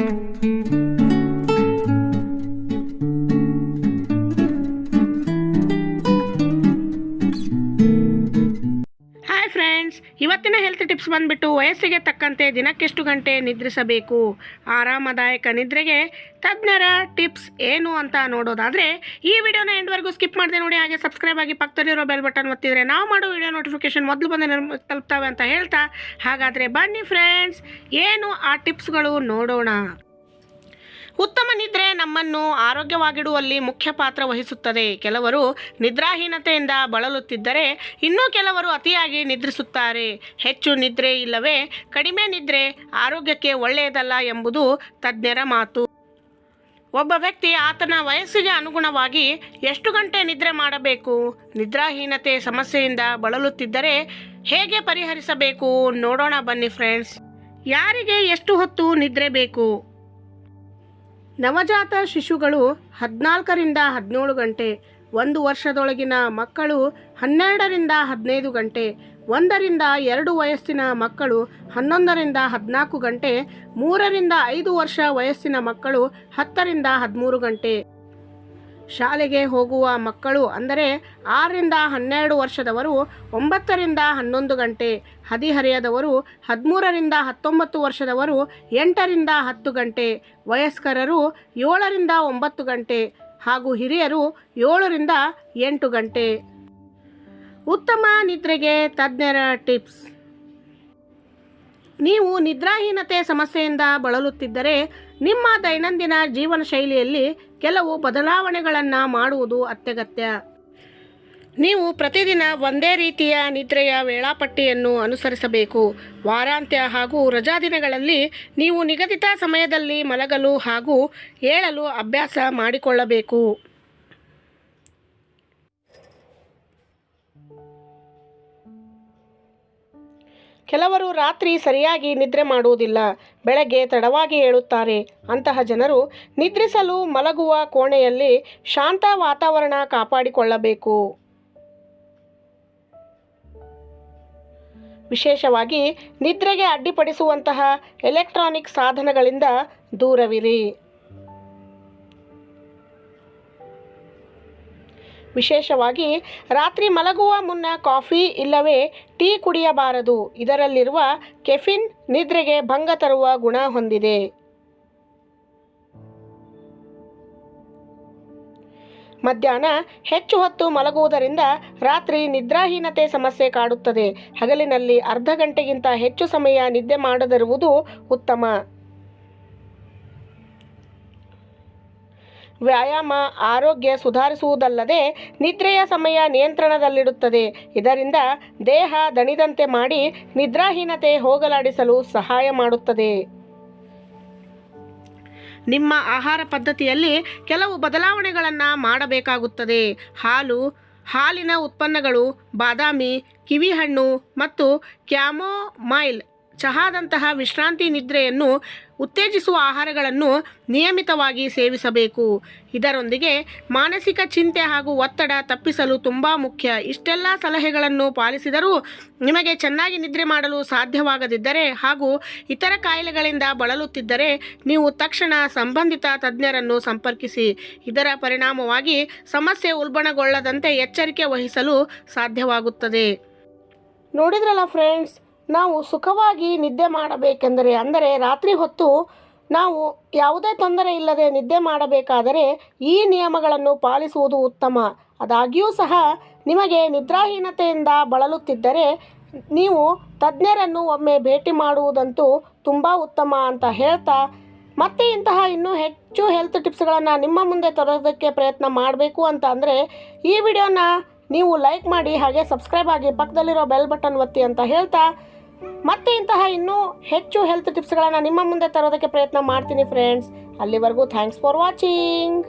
Música friends ಇವತ್ತಿನ health tips ಬಂದ್ಬಿಟ್ಟು ವಯಸ್ಸಿಗೆ ತಕ್ಕಂತೆ ದಿನಕ್ಕೆಷ್ಟು ಗಂಟೆ ನಿದ್ರಿಸಬೇಕು? ಆರಾಮದಾಯಕ ನಿದ್ರೆಗೆ ತಜ್ಞರ ಟಿಪ್ಸ್ ಏನು ಅಂತ ನೋಡೋದಾದರೆ, ಈ ವಿಡಿಯೋನ ಎಂಡ್ವರೆಗೂ ಸ್ಕಿಪ್ ಮಾಡಿದೆ ನೋಡಿ, ಹಾಗೆ ಸಬ್ಸ್ಕ್ರೈಬ್ ಆಗಿ ಪಕ್ಕದಲ್ಲಿರೋ ಬೆಲ್ ಬಟನ್ ಒತ್ತಿದರೆ ನಾವು ಮಾಡೋ ವಿಡಿಯೋ ನೋಟಿಫಿಕೇಶನ್ ಮೊದಲು ಬಂದು ತಲುಪ್ತವೆ ಅಂತ ಹೇಳ್ತಾ, ಹಾಗಾದರೆ ಬನ್ನಿ ಫ್ರೆಂಡ್ಸ್ ಏನು ಆ ಟಿಪ್ಸ್ಗಳು ನೋಡೋಣ? ಉತ್ತಮ ನಿದ್ರೆ ನಮ್ಮನ್ನು ಆರೋಗ್ಯವಾಗಿಡುವಲ್ಲಿ ಮುಖ್ಯ ಪಾತ್ರ ವಹಿಸುತ್ತದೆ. ಕೆಲವರು ನಿದ್ರಾಹೀನತೆಯಿಂದ ಬಳಲುತ್ತಿದ್ದರೆ ಇನ್ನೂ ಕೆಲವರು ಅತಿಯಾಗಿ ನಿದ್ರಿಸುತ್ತಾರೆ. ಹೆಚ್ಚು ನಿದ್ರೆ ಇಲ್ಲವೇ ಕಡಿಮೆ ನಿದ್ರೆ ಆರೋಗ್ಯಕ್ಕೆ ಒಳ್ಳೆಯದಲ್ಲ ಎಂಬುದು ತಜ್ಞರ ಮಾತು. ಒಬ್ಬ ವ್ಯಕ್ತಿ ಆತನ ವಯಸ್ಸಿಗೆ ಅನುಗುಣವಾಗಿ ಎಷ್ಟು ಗಂಟೆ ನಿದ್ರೆ ಮಾಡಬೇಕು? ನಿದ್ರಾಹೀನತೆ ಸಮಸ್ಯೆಯಿಂದ ಬಳಲುತ್ತಿದ್ದರೆ ಹೇಗೆ ಪರಿಹರಿಸಬೇಕು? ನೋಡೋಣ ಬನ್ನಿ ಫ್ರೆಂಡ್ಸ್. ಯಾರಿಗೆ ಎಷ್ಟು ಹೊತ್ತು ನಿದ್ರೆ ಬೇಕು? ನವಜಾತ ಶಿಶುಗಳು ಹದಿನಾಲ್ಕರಿಂದ ಹದಿನೇಳು ಗಂಟೆ, ಒಂದು ವರ್ಷದೊಳಗಿನ ಮಕ್ಕಳು ಹನ್ನೆರಡರಿಂದ ಹದಿನೈದು ಗಂಟೆ, ಒಂದರಿಂದ ಎರಡು ವಯಸ್ಸಿನ ಮಕ್ಕಳು ಹನ್ನೊಂದರಿಂದ ಹದಿನಾಲ್ಕು ಗಂಟೆ, ಮೂರರಿಂದ ಐದು ವರ್ಷ ವಯಸ್ಸಿನ ಮಕ್ಕಳು ಹತ್ತರಿಂದ ಹದಿಮೂರು ಗಂಟೆ. ಶಾಲೆಗೆ ಹೋಗುವ ಮಕ್ಕಳು ಅಂದರೆ ಆರರಿಂದ ಹನ್ನೆರಡು ವರ್ಷದವರು, ಒಂಬತ್ತರಿಂದ ಹನ್ನೊಂದು ಗಂಟೆ, ಹದಿಹರೆಯದವರು, ಹದಿಮೂರರಿಂದ ಹತ್ತೊಂಬತ್ತು ವರ್ಷದವರು, ಎಂಟರಿಂದ ಹತ್ತು ಗಂಟೆ, ವಯಸ್ಕರರು ಏಳರಿಂದ ಒಂಬತ್ತು ಗಂಟೆ ಹಾಗೂ ಹಿರಿಯರು ಏಳರಿಂದ ಎಂಟು ಗಂಟೆ. ಉತ್ತಮ ನಿದ್ರೆಗೆ ತಜ್ಞರ ಟಿಪ್ಸ್. ನೀವು ನಿದ್ರಾಹೀನತೆ ಸಮಸ್ಯೆಯಿಂದ ಬಳಲುತ್ತಿದ್ದರೆ ನಿಮ್ಮ ದೈನಂದಿನ ಜೀವನ ಶೈಲಿಯಲ್ಲಿ ಕೆಲವು ಬದಲಾವಣೆಗಳನ್ನು ಮಾಡುವುದು ಅತ್ಯಗತ್ಯ. ನೀವು ಪ್ರತಿದಿನ ಒಂದೇ ರೀತಿಯ ನಿದ್ರೆಯ ವೇಳಾಪಟ್ಟಿಯನ್ನು ಅನುಸರಿಸಬೇಕು. ವಾರಾಂತ್ಯ ಹಾಗೂ ರಜಾದಿನಗಳಲ್ಲಿ ನೀವು ನಿಗದಿತ ಸಮಯದಲ್ಲಿ ಮಲಗಲು ಹಾಗೂ ಏಳಲು ಅಭ್ಯಾಸ ಮಾಡಿಕೊಳ್ಳಬೇಕು. ಕೆಲವರು ರಾತ್ರಿ ಸರಿಯಾಗಿ ನಿದ್ರೆ ಮಾಡುವುದಿಲ್ಲ, ಬೆಳಗ್ಗೆ ತಡವಾಗಿ ಏಳುತ್ತಾರೆ. ಅಂತಹ ಜನರು ನಿದ್ರಿಸಲು ಮಲಗುವ ಕೋಣೆಯಲ್ಲಿ ಶಾಂತ ವಾತಾವರಣ ಕಾಪಾಡಿಕೊಳ್ಳಬೇಕು. ವಿಶೇಷವಾಗಿ ನಿದ್ರೆಗೆ ಅಡ್ಡಿಪಡಿಸುವಂತಹ ಎಲೆಕ್ಟ್ರಾನಿಕ್ ಸಾಧನಗಳಿಂದ ದೂರವಿರಿ. ವಿಶೇಷವಾಗಿ ರಾತ್ರಿ ಮಲಗುವ ಮುನ್ನ ಕಾಫಿ ಇಲ್ಲವೇ ಟೀ ಕುಡಿಯಬಾರದು. ಇದರಲ್ಲಿರುವ ಕೆಫಿನ್ ನಿದ್ರೆಗೆ ಭಂಗ ತರುವ ಗುಣ ಹೊಂದಿದೆ. ಮಧ್ಯಾಹ್ನ ಹೆಚ್ಚು ಹೊತ್ತು ಮಲಗುವುದರಿಂದ ರಾತ್ರಿ ನಿದ್ರಾಹೀನತೆ ಸಮಸ್ಯೆ ಕಾಡುತ್ತದೆ. ಹಗಲಿನಲ್ಲಿ ಅರ್ಧ ಗಂಟೆಗಿಂತ ಹೆಚ್ಚು ಸಮಯ ನಿದ್ದೆ ಮಾಡದಿರುವುದು ಉತ್ತಮ. ವ್ಯಾಯಾಮ, ಆರೋಗ್ಯ ಸುಧಾರಿಸುವುದಲ್ಲದೆ ನಿದ್ರೆಯ ಸಮಯ ನಿಯಂತ್ರಣದಲ್ಲಿಡುತ್ತದೆ. ಇದರಿಂದ ದೇಹ ದಣಿದಂತೆ ಮಾಡಿ ನಿದ್ರಾಹೀನತೆ ಹೋಗಲಾಡಿಸಲು ಸಹಾಯ ಮಾಡುತ್ತದೆ. ನಿಮ್ಮ ಆಹಾರ ಪದ್ಧತಿಯಲ್ಲಿ ಕೆಲವು ಬದಲಾವಣೆಗಳನ್ನು ಮಾಡಬೇಕಾಗುತ್ತದೆ. ಹಾಲು, ಹಾಲಿನ ಉತ್ಪನ್ನಗಳು, ಬಾದಾಮಿ, ಕಿವಿಹಣ್ಣು ಮತ್ತು ಕ್ಯಾಮೋಮೈಲ್ ಚಹಾದಂತಹ ವಿಶ್ರಾಂತಿ ನಿದ್ರೆಯನ್ನು ಉತ್ತೇಜಿಸುವ ಆಹಾರಗಳನ್ನು ನಿಯಮಿತವಾಗಿ ಸೇವಿಸಬೇಕು. ಇದರೊಂದಿಗೆ ಮಾನಸಿಕ ಚಿಂತೆ ಹಾಗೂ ಒತ್ತಡ ತಪ್ಪಿಸಲು ತುಂಬ ಮುಖ್ಯ. ಇಷ್ಟೆಲ್ಲ ಸಲಹೆಗಳನ್ನು ಪಾಲಿಸಿದರೂ ನಿಮಗೆ ಚೆನ್ನಾಗಿ ನಿದ್ರೆ ಮಾಡಲು ಸಾಧ್ಯವಾಗದಿದ್ದರೆ ಹಾಗೂ ಇತರ ಕಾಯಿಲೆಗಳಿಂದ ಬಳಲುತ್ತಿದ್ದರೆ ನೀವು ತಕ್ಷಣ ಸಂಬಂಧಿತ ತಜ್ಞರನ್ನು ಸಂಪರ್ಕಿಸಿ. ಇದರ ಪರಿಣಾಮವಾಗಿ ಸಮಸ್ಯೆ ಉಲ್ಬಣಗೊಳ್ಳದಂತೆ ಎಚ್ಚರಿಕೆ ವಹಿಸಲು ಸಾಧ್ಯವಾಗುತ್ತದೆ. ನೋಡಿದ್ರಲ್ಲ ಫ್ರೆಂಡ್ಸ್ ನಾವು ಸುಖವಾಗಿ ನಿದ್ದೆ ಮಾಡಬೇಕೆಂದರೆ, ಅಂದರೆ ರಾತ್ರಿ ಹೊತ್ತು ನಾವು ಯಾವುದೇ ತೊಂದರೆ ಇಲ್ಲದೆ ನಿದ್ದೆ ಮಾಡಬೇಕಾದರೆ ಈ ನಿಯಮಗಳನ್ನು ಪಾಲಿಸುವುದು ಉತ್ತಮ. ಅದಾಗಿಯೂ ಸಹ ನಿಮಗೆ ನಿದ್ರಾಹೀನತೆಯಿಂದ ಬಳಲುತ್ತಿದ್ದರೆ ನೀವು ತಜ್ಞರನ್ನು ಒಮ್ಮೆ ಭೇಟಿ ಮಾಡುವುದಂತೂ ತುಂಬ ಉತ್ತಮ ಅಂತ ಹೇಳ್ತಾ, ಮತ್ತೆ ಇಂತಹ ಇನ್ನೂ ಹೆಚ್ಚು ಹೆಲ್ತ್ ಟಿಪ್ಸ್ಗಳನ್ನು ನಿಮ್ಮ ಮುಂದೆ ತರೋದಕ್ಕೆ ಪ್ರಯತ್ನ ಮಾಡಬೇಕು ಅಂತ ಅಂದರೆ ಈ ವಿಡಿಯೋನ ನೀವು ಲೈಕ್ ಮಾಡಿ ಹಾಗೆ ಸಬ್ಸ್ಕ್ರೈಬ್ ಆಗಿ ಪಕ್ಕದಲ್ಲಿರೋ ಬೆಲ್ ಬಟನ್ ಒತ್ತಿ ಅಂತ ಹೇಳ್ತಾ ಮತ್ತೆ ಇಂತಹ ಇನ್ನೂ ಹೆಚ್ಚು ಹೆಲ್ತ್ ಟಿಪ್ಸ್ಗಳನ್ನು ನಿಮ್ಮ ಮುಂದೆ ತರೋದಕ್ಕೆ ಪ್ರಯತ್ನ ಮಾಡ್ತೀನಿ ಫ್ರೆಂಡ್ಸ್ ಅಲ್ಲಿವರೆಗೂ ಥ್ಯಾಂಕ್ಸ್ ಫಾರ್ ವಾಚಿಂಗ್